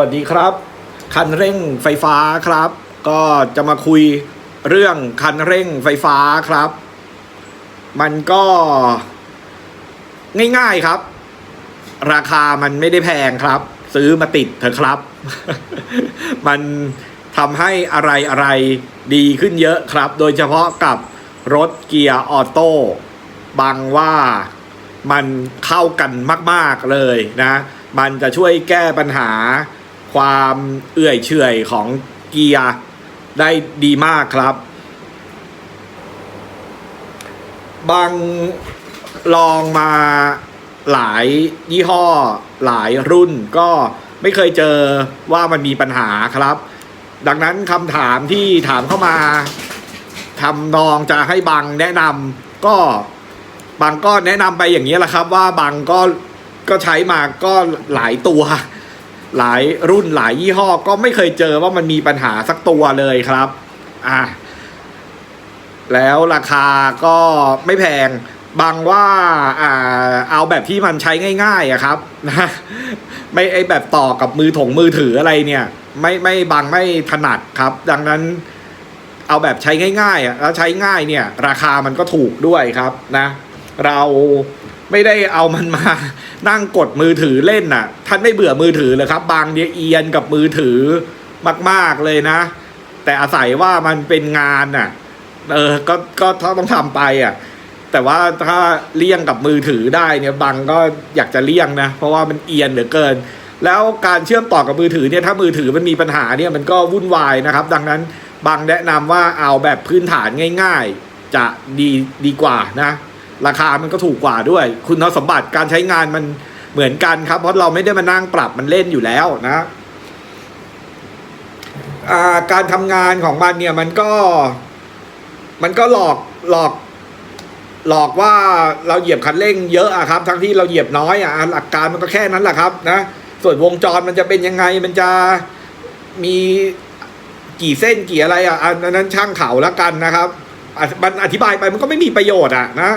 สวัสดีครับ คันเร่งไฟฟ้าครับ ก็จะมาคุยเรื่องคันเร่งไฟฟ้าครับ มันก็ง่ายๆครับ ราคามันไม่ได้แพงครับ ซื้อมาติดเถอะครับ มันทำให้อะไรอะไรดีขึ้นเยอะครับ โดยเฉพาะกับรถเกียร์ออโต้บางว่ามันเข้ากันมาก ๆเลยนะ มันจะช่วยแก้ปัญหา ความเอื่อยเฉอยของเกียร์ได้ดีมากครับ บางลองมาหลายยี่ห้อหลายรุ่นก็ไม่เคยเจอว่ามันมีปัญหาครับ ดังนั้นคำถามที่ถามเข้ามาทำนองจะให้บังแนะนำก็บางก็แนะนำไปอย่างนี้แหละครับ ว่าบางก็ก็ใช้มาก็หลายตัว หลายรุ่นหลายยี่ห้อก็ไม่เคยเจอว่ามันมีปัญหาสักตัวเลยครับอะแล้วราคาก็ไม่แพงบางว่าอ่าเอาแบบที่มันใช้ง่ายๆอะครับนะไม่ไอแบบต่อกับมือถงมือถืออะไรเนี่ย ไม่ไม่บางไม่ถนัดครับ ดังนั้นเอาแบบใช้ง่ายๆอะแล้วใช้ง่ายเนี่ย ราคามันก็ถูกด้วยครับนะ เรา ไม่ได้เอามันมานั่งกดมือถือเล่นน่ะ ท่านไม่เบื่อมือถือเลยครับ บางเนี่ยเอียนกับมือถือมาก ๆเลยนะ แต่อาศัยว่ามันเป็นงานน่ะ เออ ก็ก็ต้องทำไปอะ แต่ว่าถ้าเลี่ยงกับมือถือได้เนี่ยบางก็อยากจะเลี่ยงนะ เพราะว่ามันเอียนเหลือเกิน แล้วการเชื่อมต่อกับมือถือเนี่ยถ้ามือถือมันมีปัญหาเนี่ยมันก็วุ่นวายนะครับ ดังนั้นบางแนะนำว่าเอาแบบพื้นฐานง่าย ๆ จะดีดีกว่านะ ราคามันก็ถูกกว่าด้วย คุณสมบัติการใช้งานมันเหมือนกันครับ เพราะเราไม่ได้มานั่งปรับมันเล่นอยู่แล้วนะการทำงานของมันเนี่ยมันก็ มันก็หลอกหลอก หลอกว่าเราเหยียบคันเร่งเยอะอะครับ ทั้งที่เราเหยียบน้อยอะหลักการมันก็แค่นั้นแหละครับ นะส่วนวงจรมันจะเป็นยังไงมันจะมีกี่เส้นกี่อะไรอะอันนั้นช่างเขาแล้วกันนะครับอะมันอธิบายไปมันก็ไม่มีประโยชน์อะนะ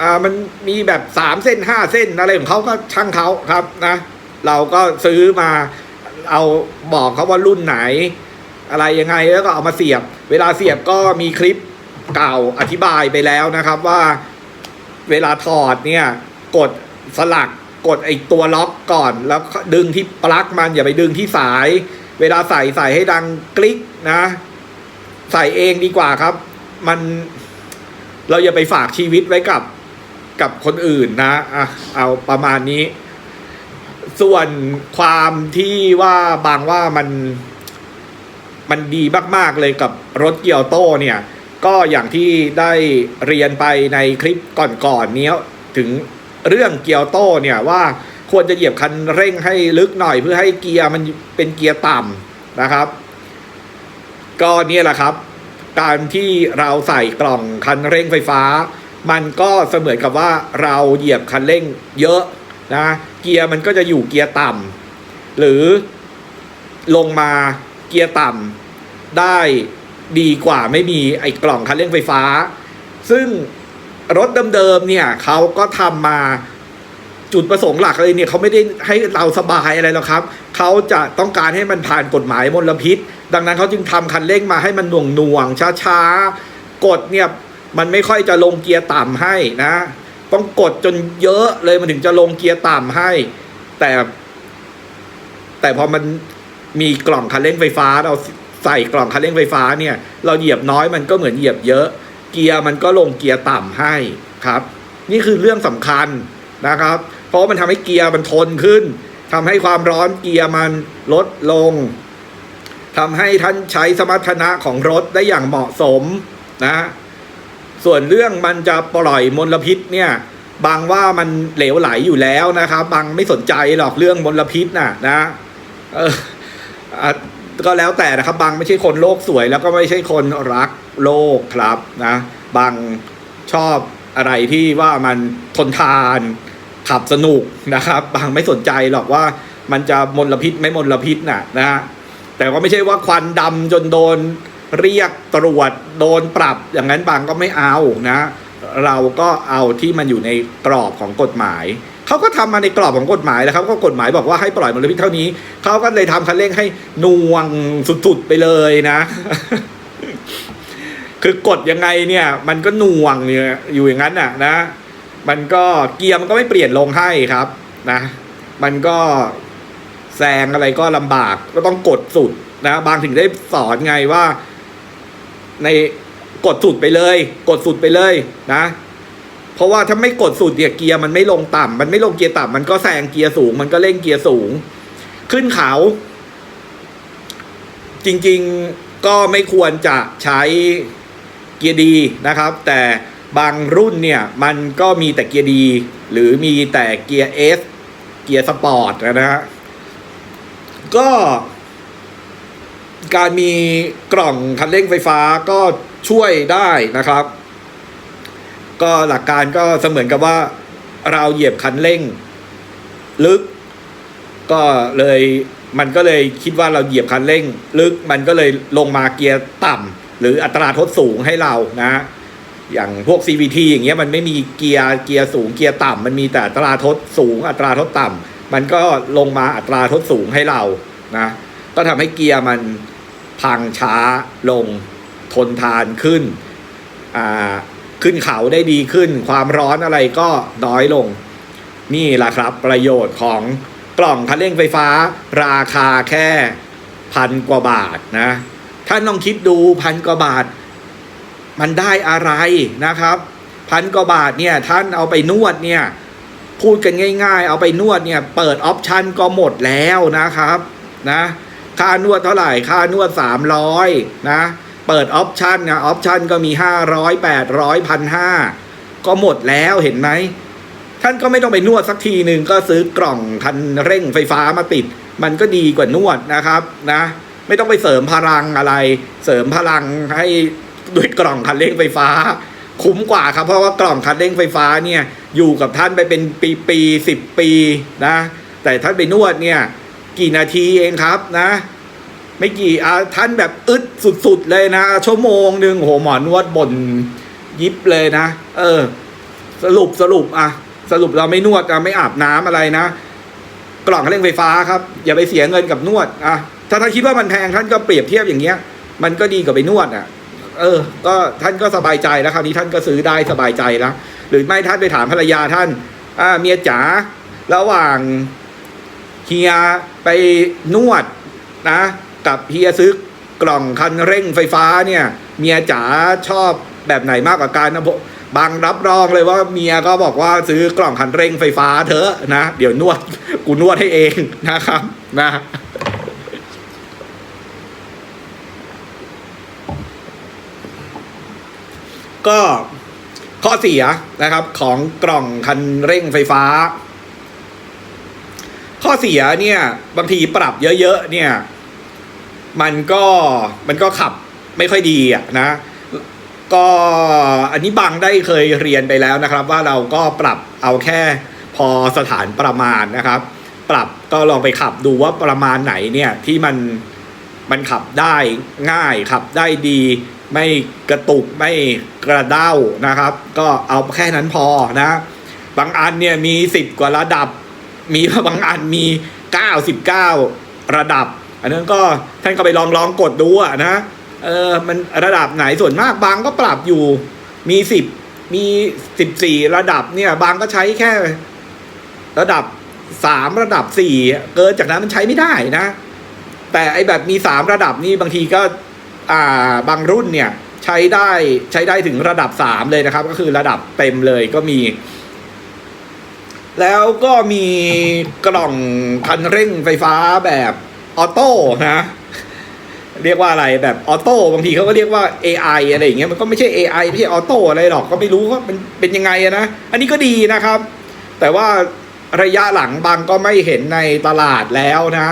อ่ามันมีแบบสามเส้นห้าเส้นอะไรของเขาก็ช่างเขาครับนะเราก็ซื้อมาเอาบอกเขาว่ารุ่นไหน อะไรยังไงแล้วก็เอามาเสียบ เวลาเสียบก็มีคลิปเก่าอธิบายไปแล้วนะครับว่าเวลาถอดเนี่ยกดสลักกดไอตัวล็อกก่อน แล้วดึงที่ปลั๊กมันอย่าไปดึงที่สาย เวลาใส่ใส่ให้ดังกลิกนะ ใส่เองดีกว่าครับ มันเราอย่าไปฝากชีวิตไว้กับ กับคนอื่นนะอะเอาประมาณนี้ ส่วนความที่ว่าบางว่ามัน มันดีมาก ๆ เลยกับรถเกียวโตเนี่ย ก็อย่างที่ได้เรียนไปในคลิปก่อนๆเนี้ยถึงเรื่องเกียวโตเนี่ยว่าควรจะเหยียบคันเร่งให้ลึกหน่อยเพื่อให้เกียร์มันเป็นเกียร์ต่ำนะครับ ก็เนี่ยแหละครับ การที่เราใส่กล่องคันเร่งไฟฟ้า มันก็เสมือนกับว่าเราเหยียบคันเร่งเยอะนะเกียร์มันก็จะอยู่เกียร์ต่ำหรือลงมาเกียร์ต่ำได้ดีกว่าไม่มีไอ้กล่องคันเร่งไฟฟ้า ซึ่งรถเดิมๆเนี่ยเขาก็ทำมาจุดประสงค์หลักเลยเนี่ยเขาไม่ได้ให้เราสบายอะไรหรอกครับ เขาจะต้องการให้มันผ่านกฎหมายมลพิษ ดังนั้นเขาจึงทำคันเร่งมาให้มันหน่วงหน่วงๆช้าๆ กดเนี่ย มันไม่ค่อยจะลงเกียร์ต่ำให้นะ ต้องกดจนเยอะเลยมันถึงจะลงเกียร์ต่ำให้ แต่ แต่พอมันมีกล่องคันเร่งไฟฟ้า เราใส่กล่องคันเร่งไฟฟ้าเนี่ย เราเหยียบน้อยมันก็เหมือนเหยียบเยอะ เกียร์มันก็ลงเกียร์ต่ำให้ครับ นี่คือเรื่องสำคัญนะครับ เพราะมันทำให้เกียร์มันทนขึ้นทำให้ความร้อนเกียร์มันลดลงทำให้ท่านใช้สมรรถนะของรถได้อย่างเหมาะสมนะ ส่วนเรื่องมันจะปล่อยมลพิษเนี่ยบางว่ามันเหลวไหลอยู่แล้วนะครับบางไม่สนใจหรอกเรื่องมลพิษน่ะนะเออก็แล้วแต่นะครับบางไม่ใช่คนโลกสวยแล้วก็ไม่ใช่คนรักโลกครับนะบางชอบอะไรที่ว่ามันทนทานขับสนุกนะครับ บางไม่สนใจหรอกว่ามันจะมลพิษไม่มลพิษน่ะนะฮะแต่ว่าไม่ใช่ว่าควันดำจนโดน เรียกตรวจโดนปรับอย่างนั้นบางก็ไม่เอานะ เราก็เอาที่มันอยู่ในกรอบของกฎหมายเขาก็ทำมาในกรอบของกฎหมายแล้วครับก็กฎหมายบอกว่าให้ปล่อยมลพิษเท่านี้เขาก็เลยทำคันเร่งให้หน่วงสุดๆไปเลยนะ คือกดยังไงเนี่ย มันก็หน่วงเนี่ยอยู่อย่างนั้นน่ะนะ มันก็เกียร์มันก็ไม่เปลี่ยนลงให้ครับนะ มันก็แซงอะไรก็ลำบากก็ต้องกดสุดนะ บางถึงได้สอนไงว่า ในกดสุดไปเลย กดสุดไปเลยนะ เพราะว่าถ้าไม่กดสุดเนี่ยเกียร์มันไม่ลงต่ำมันไม่ลงเกียร์ต่ำมันก็แซงเกียร์สูง มันก็เร่งเกียร์สูง ขึ้นเขา จริงๆก็ไม่ควรจะใช้เกียร์ดีนะครับ แต่บางรุ่นเนี่ยมันก็มีแต่เกียร์ดี หรือมีแต่เกียร์เอสเกียร์สปอร์ตนะฮะก็ การมีกล่องคันเร่งไฟฟ้าก็ช่วยได้นะครับ ก็หลักการก็เสมือนกับว่าเราเหยียบคันเร่ง ลึก ก็เลยมันก็เลยคิดว่าเราเหยียบคันเร่ง ลึกมันก็เลยลงมาเกียร์ต่ำหรืออัตราทดสูงให้เรานะ อย่างพวก CVT อย่างเงี้ยมันไม่มีเกียร์เกียร์สูงเกียร์ต่ำมันมีแต่อัตราทดสูง อัตราทดต่ำมันก็ลงมาอัตราทดสูงให้เรานะก็ทำให้เกียร์มัน พังช้าลงทนทานขึ้น ขึ้นเขาได้ดีขึ้น ความร้อนอะไรก็น้อยลง นี่แหละครับประโยชน์ของกล่องคันเร่งไฟฟ้า ราคาแค่พันกว่าบาทนะท่านลองคิดดูพันกว่าบาท มันได้อะไรนะครับ พันกว่าบาทเนี่ยท่านเอาไปนวดเนี่ยพูดกันง่าย ๆ เอาไปนวดเนี่ยเปิดออปชันก็หมดแล้วนะครับนะ ค่านวดเท่าไหร่ค่านวดสามร้อยนะ เปิดออปชันนะออปชันก็มีห้าร้อยแปดร้อยพันห้าก็หมดแล้วเห็นไหม ท่านก็ไม่ต้องไปนวดสักทีหนึ่งก็ซื้อกล่องคันเร่งไฟฟ้ามาติด มันก็ดีกว่านวดนะครับนะ ไม่ต้องไปเสริมพลังอะไร เสริมพลังให้ด้วยกล่องคันเร่งไฟฟ้า คุ้มกว่าครับ เพราะว่ากล่องคันเร่งไฟฟ้าเนี่ยอยู่กับท่านไปเป็นปีปีสิบปีนะ แต่ท่านไปนวดเนี่ย กี่นาทีเองครับนะ ไม่กี่อาท่านแบบอึดสุดๆเลยนะ ชั่วโมงหนึ่งโหหมอนวดบ่นยิบเลยนะ เออ สรุปสรุปอะสรุปเราไม่นวดอะไม่อาบน้ำอะไรนะกล่องเร่งไฟฟ้าครับ อย่าไปเสียเงินกับนวดอะถ้าท่านคิดว่ามันแพงท่านก็เปรียบเทียบอย่างเงี้ย มันก็ดีกว่าไปนวดอะเออ ก็ท่านก็สบายใจแล้วคราวนี้ท่านก็ซื้อได้สบายใจแล้วหรือไม่ท่านไปถามภรรยาท่าน อ่าเมียจ๋าระหว่าง เฮียไปนวดนะ กับเฮียซื้อกล่องคันเร่งไฟฟ้าเนี่ยเมียจ๋าชอบแบบไหนมากกว่ากันนะผมบางรับรองเลยว่าเมียก็บอกว่าซื้อกล่องคันเร่งไฟฟ้าเถอะนะ เดี๋ยวนวดกูนวดให้เองนะครับนะก็ข้อเสียนะครับของกล่องคันเร่งไฟฟ้า ข้อเสียเนี่ย บางทีปรับเยอะๆเนี่ย มันก็มันก็ขับไม่ค่อยดีอะนะ ก็อันนี้บางได้เคยเรียนไปแล้วนะครับ ว่าเราก็ปรับเอาแค่พอสถานประมาณนะครับ ปรับก็ลองไปขับดูว่าประมาณไหนเนี่ยที่มันมันขับได้ง่ายขับได้ดี ไม่กระตุกไม่กระเด้านะครับ ก็เอาแค่นั้นพอนะ บางอันเนี่ยมีสิบกว่าระดับ มีบางอันมีเก้าสิบเก้าระดับ อันนั้นก็ท่านก็ไปลองลองกดดูอะนะเออมันระดับไหนส่วนมากบางก็ปรับอยู่มีสิบมีสิบสี่ระดับเนี่ย บางก็ใช้แค่ ระดับสามระดับสี่เกินจากนั้นมันใช้ไม่ได้นะ แต่ไอแบบมีสามระดับนี่บางทีก็อ่าบางรุ่นเนี่ยใช้ได้ใช้ได้ถึงระดับสามเลยนะครับ ก็คือระดับเต็มเลยก็มี แล้วก็มีกล่องคันเร่งไฟฟ้าแบบออโต้นะเรียกว่าอะไรแบบออโต้บางทีเขาก็เรียกว่า AI อะไรอย่างเงี้ยมันก็ไม่ใช่ AI ไม่ใช่ออโต้อะไรหรอกก็ไม่รู้ว่ามันเป็นยังไงนะอันนี้ก็ดีนะครับ แต่ว่าระยะหลังบางก็ไม่เห็นในตลาดแล้วนะ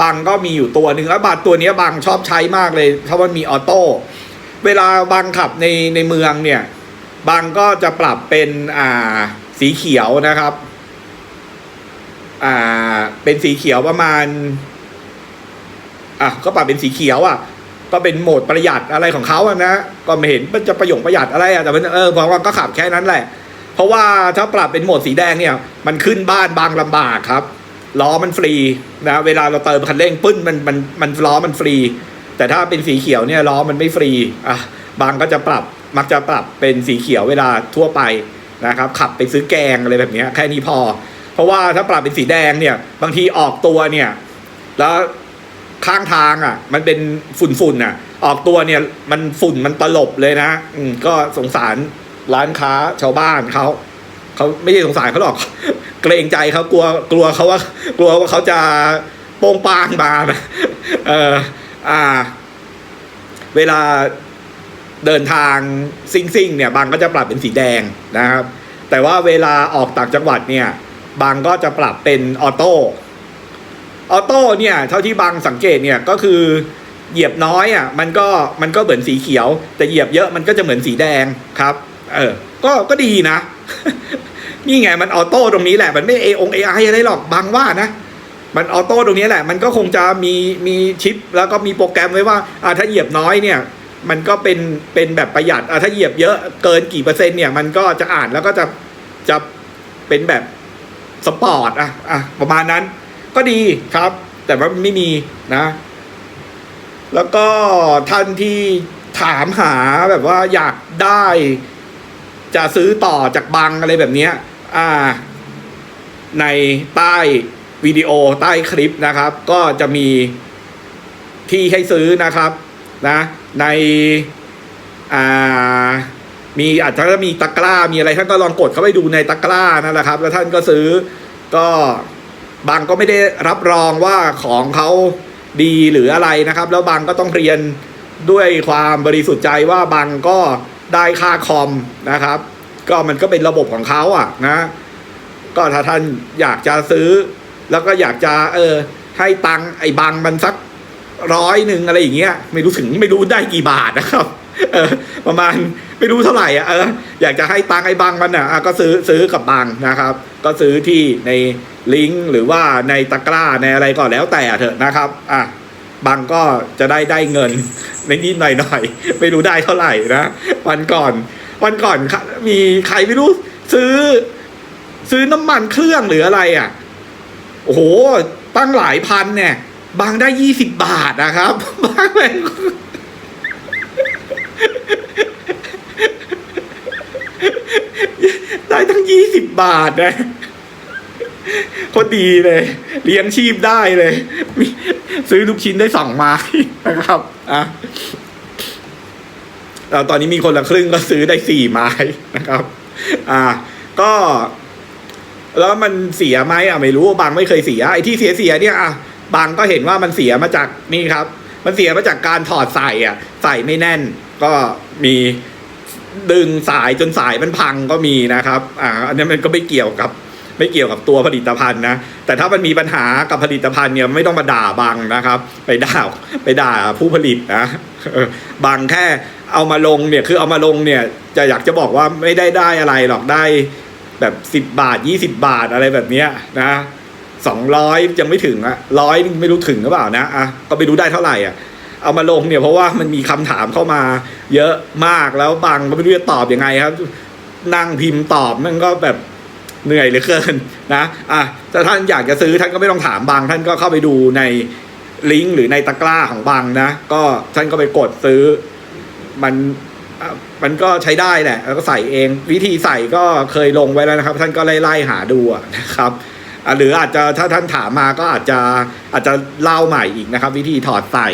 บางก็มีอยู่ตัวหนึ่งแล้วบัตรตัวนี้บางชอบใช้มากเลยเพราะมันมีออโต้เวลาบางขับในในเมืองเนี่ยบางก็จะปรับเป็นอ่าสีเขียวนะครับ อ่าเป็นสีเขียวประมาณอะก็ปรับเป็นสีเขียวอะก็เป็นโหมดประหยัดอะไรของเขาอะนะก็ไม่เห็นมันจะประหยงประหยัดอะไรอะแต่มันเออเพราะว่าก็ขับแค่นั้นแหละ เพราะว่าถ้าปรับเป็นโหมดสีแดงเนี่ย มันขึ้นบ้านบางลำบากครับล้อมันฟรีนะเวลาเราเติมคันเร่งปึ้นมันมันมันล้อมันฟรี แต่ถ้าเป็นสีเขียวเนี่ยล้อมันไม่ฟรีอะบางก็จะปรับมักจะปรับเป็นสีเขียวเวลาทั่วไปนะครับ ขับไปซื้อแกงอะไรแบบนี้แค่นี้พอ ราะว่าถ้าปรับเป็นสีแดงเนี่ย บางทีออกตัวเนี่ย แล้วข้างทางอะ มันเป็นฝุ่นฝุ่นอะ ออกตัวเนี่ย มันฝุ่นมันตลบเลยนะอืมก็สงสารร้านค้าชาวบ้านเขาเขาไม่ใช่สงสารเขาหรอก เกรงใจเขากลัวกลัวเขาว่า กลัวว่าเขาจะโป้งปางมานะเอออ่า เวลาเดินทางซิ่งซิ่งๆเนี่ย บางก็จะปรับเป็นสีแดงนะครับ แต่ว่าเวลาออกต่างจังหวัดเนี่ย บางก็จะปรับเป็นออโต้ออโต้เนี่ยเท่าที่บางสังเกตเนี่ยก็คือเหยียบน้อยอะมันก็มันก็เหมือนสีเขียว แต่เหยียบเยอะมันก็จะเหมือนสีแดงครับเออก็ก็ดีนะ นี่ไงมันออโต้ตรงนี้แหละ มันไม่เอองเอไออะไรหรอกบางว่านะมันออโต้ตรงนี้แหละ มันก็คงจะมีมีชิป แล้วก็มีโปรแกรมไว้ว่าอ่าถ้าเหยียบน้อยเนี่ย มันก็เป็นเป็นแบบประหยัดอ่าถ้าเหยียบเยอะเกินกี่เปอร์เซ็นต์เนี่ยมันก็จะอ่านแล้วก็จะจะเป็นแบบ สปอร์ตอะอะประมาณนั้น ก็ดีครับ แต่ว่าไม่มีนะ แล้วก็ท่านที่ถามหาแบบว่าอยากได้ จะซื้อต่อจากบังอะไรแบบนี้อ่า ในใต้วิดีโอใต้คลิปนะครับ ก็จะมีที่ให้ซื้อนะครับ นะ ในอ่า มีอาจจะมีตะกร้ามีอะไรท่านก็ลองกดเข้าไปดูในตะกร้านั่นแหละครับ แล้วท่านก็ซื้อก็บางก็ไม่ได้รับรองว่าของเขาดีหรืออะไรนะครับ แล้วบางก็ต้องเรียนด้วยความบริสุทธิ์ใจว่าบางก็ได้ค่าคอมนะครับ ก็มันก็เป็นระบบของเขาอะนะ ก็ถ้าท่านอยากจะซื้อ แล้วก็อยากจะเออให้ตังไอ้บังมันสักร้อยหนึ่งอะไรอย่างเงี้ย ไม่รู้ถึงไม่รู้ได้กี่บาทนะครับ เออประมาณ ไม่รู้เท่าไหร่อะเอออยากจะให้ตังไอ้บังมันอะอะก็ซื้อซื้อกับบังนะครับ ก็ซื้อที่ในลิงก์หรือว่าในตะกร้าในอะไรก็แล้วแต่เถอะนะครับอะบังก็จะได้ได้เงินในนิดหน่อยหน่อยไม่รู้ได้เท่าไหร่นะวันก่อน วันก่อนมีใครไม่รู้ซื้อ ซื้อน้ำมันเครื่องหรืออะไรอะโอ้โหตั้งหลายพันเนี่ย บางได้ยี่สิบบาทนะครับบางแม่ง ได้ตั้งยี่สิบบาทนะก็ดีเลย เลี้ยงชีพได้เลยซื้อลูกชิ้นได้สองไม้นะครับอะแล้วตอนนี้มีคนละครึ่งก็ซื้อได้สี่ไม้นะครับ อ่า ก็ แล้วมันเสียไหมอะไม่รู้บางไม่เคยเสียไอ้ที่เสียเสียเนี่ยอะบางก็เห็นว่ามันเสียมาจากนี่ครับ มันเสียมาจากการถอดใส่อะ ใส่ไม่แน่น ก็มี ดึงสายจนสายมันพังก็มีนะครับ อ่า อันนี้มันก็ไม่เกี่ยวกับ ไม่เกี่ยวกับตัวผลิตภัณฑ์นะ แต่ถ้ามันมีปัญหากับผลิตภัณฑ์เนี่ยไม่ต้องมาด่าบางนะครับ ไปด่าไปด่าผู้ผลิตนะบางแค่เอามาลงเนี่ยคือเอามาลงเนี่ยจะอยากจะบอกว่าไม่ได้ได้อะไรหรอกได้แบบสิบบาทยี่สิบาทอะไรแบบเนี้ยนะสองร้อยยังไม่ถึงอะร้อยไม่รู้ถึงหรือเปล่านะอะก็ไปดูได้เท่าไหร่อะ เอามาลงเนี่ยเพราะว่ามันมีคำถามเข้ามา เยอะมากแล้วบางก็ไม่รู้จะตอบยังไงครับ นั่งพิมพ์ตอบมันก็แบบเหนื่อยเหลือเกินนะอะถ้าท่านอยากจะซื้อท่านก็ไม่ต้องถามบางท่านก็เข้าไปดูในลิงก์หรือในตะกร้าของบางนะ ก็ท่านก็ไปกดซื้อ มันมันก็ใช้ได้แหละ แล้วก็ใส่เอง วิธีใส่ก็เคยลงไว้แล้วนะครับ ท่านก็ไล่ไล่ๆหาดูนะครับอะหรืออาจจะถ้าท่านถามมาก็อาจจะอาจจะเล่าใหม่อีกนะครับ วิธีถอดใส่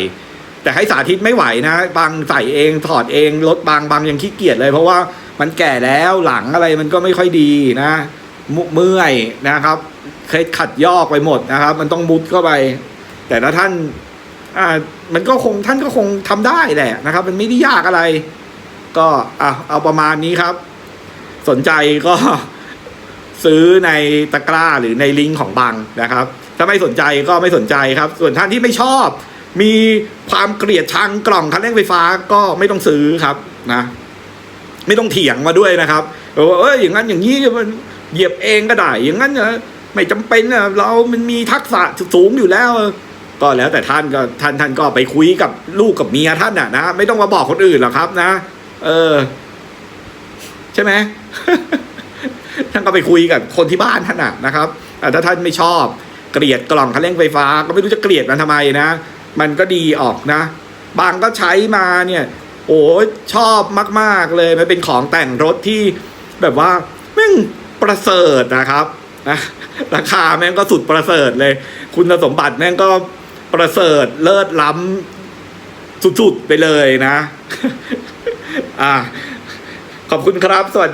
แต่ให้สาธิตไม่ไหวนะบางใส่เองถอดเองรถบางบางยังขี้เกียจเลย เพราะว่ามันแก่แล้วหลังอะไรมันก็ไม่ค่อยดีนะมุเมื่อยนะครับ เคยขัดยอกไปหมดนะครับ มันต้องมุดเข้าไป แต่ถ้าท่านอ่ามันก็คงท่านก็คงทำได้แหละนะครับ มันไม่ได้ยากอะไร ก็อะเอาประมาณนี้ครับ สนใจก็ซื้อในตะกร้าหรือในลิงก์ของบังนะครับ ถ้าไม่สนใจก็ไม่สนใจครับ ส่วนท่านที่ไม่ชอบ มีความเกลียดชังกล่องคันเร่งไฟฟ้าก็ไม่ต้องซื้อครับนะ ไม่ต้องเถียงมาด้วยนะครับว่าเอออย่างนั้นอย่างนี้มันเหยียบเองก็ได้ อย่างนั้นนะไม่จำเป็นนะเรามันมีทักษะสูงอยู่แล้ว ก็แล้วแต่ท่านก็ท่านท่านก็ไปคุยกับลูกกับเมียท่านน่ะนะไม่ต้องมาบอกคนอื่นหรอกครับนะ เออ ใช่ไหมท่านก็ไปคุยกับคนที่บ้านท่านน่ะนะครับถ้าท่านไม่ชอบเกลียดกล่องคันเร่งไฟฟ้า ก็ไม่รู้จะเกลียดมันทำไมนะ มันก็ดีออกนะ บางก็ใช้มาเนี่ย โอ้ยชอบมาก ๆ เลยมันเป็นของแต่งรถที่แบบว่าแม่งประเสริฐนะครับนะราคาแม่งก็สุดประเสริฐเลย คุณสมบัติแม่งก็ประเสริฐเลิศล้ำสุด ๆ ไปเลยนะ อ่า ขอบคุณครับ สวัสดี